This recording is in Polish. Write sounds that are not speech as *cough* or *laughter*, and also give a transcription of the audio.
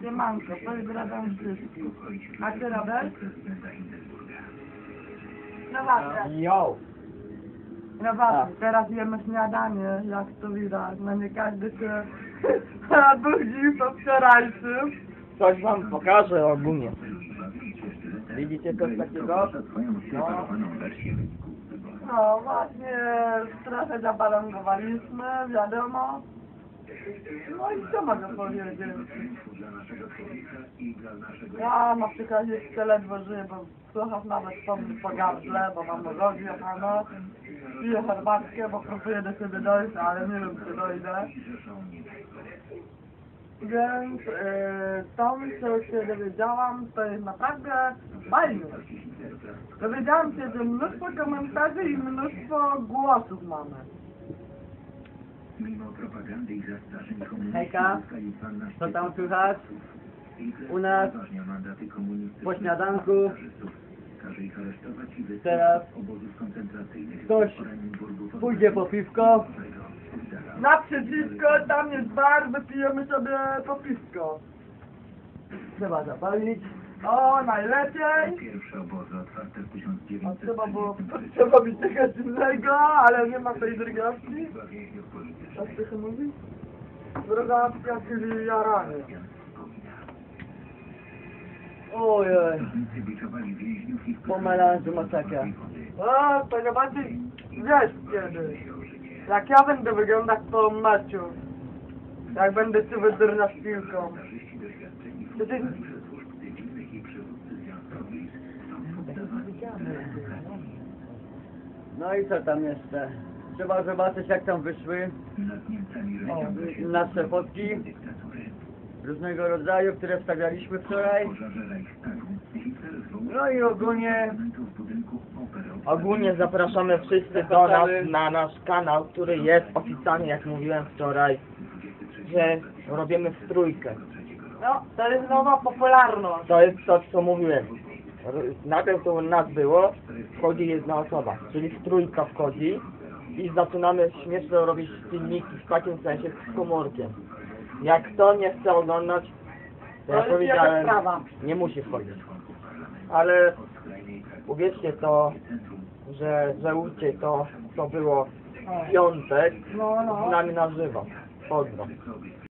Siemanko, pozdrawiam wszystkich. A ty Robert? Właśnie, Yo! no właśnie, teraz jemy śniadanie, jak to widać. No nie każdy się *laughs* budzi po wczorajszym. Coś wam pokażę ogólnie. Widzicie coś takiego? No. No właśnie, trochę zabalangowaliśmy, wiadomo. No i co mogę powiedzieć? Ja na przykład jeszcze ledwo żyję, bo słychać nawet po, po gardle, bo mam rozjechane. Piję herbatkę, bo próbuję do siebie dojść, ale nie wiem czy dojdę. Więc yy, to, co się dowiedziałam, to jest naprawdę fajne. Dowiedziałam się, że mnóstwo komentarzy i mnóstwo głosów mamy. Mimo propagandy i zastraszeń komunistów Hejka, uzyskali 12 co tam słychać? U nas po śniadanku Teraz ktoś pójdzie po piwko. Naprzeciwko, tam jest bar, wypijemy sobie po piwko. Trzeba zapalić. O, najlepiej. Trzeba było, 1940 *laughs* trzeba być innego, ale nie ma tej politycznych. Jak to się mówi? Czyli jaranie. Ojej. Strażnicy biczowali więźniów i Po melanżu masakra. O, to zobaczyć, wiesz kiedy. Jak ja będę wyglądać po meczu. Jak będę się wydyrna z piłką. No i co tam jeszcze? Trzeba zobaczyć jak tam wyszły o, nasze fotki. Różnego rodzaju, które wstawialiśmy wczoraj. No i ogólnie Ogólnie zapraszamy wszyscy do nas na nasz kanał, który jest oficjalnie, jak mówiłem wczoraj, że robimy w trójkę. No, to jest nowa popularność. To jest to, co mówiłem. Najpierw to u nas było, wchodzi jedna osoba, czyli w trójka wchodzi i zaczynamy śmieszne robić filmiki w takim sensie z komórkiem. Jak kto nie chce oglądać, to jest powiedziałem, sprawa. nie musi wchodzić. Ale uwierzcie to, że żałujcie to, co było w piątek No, z no. nami na żywo. Pozdro.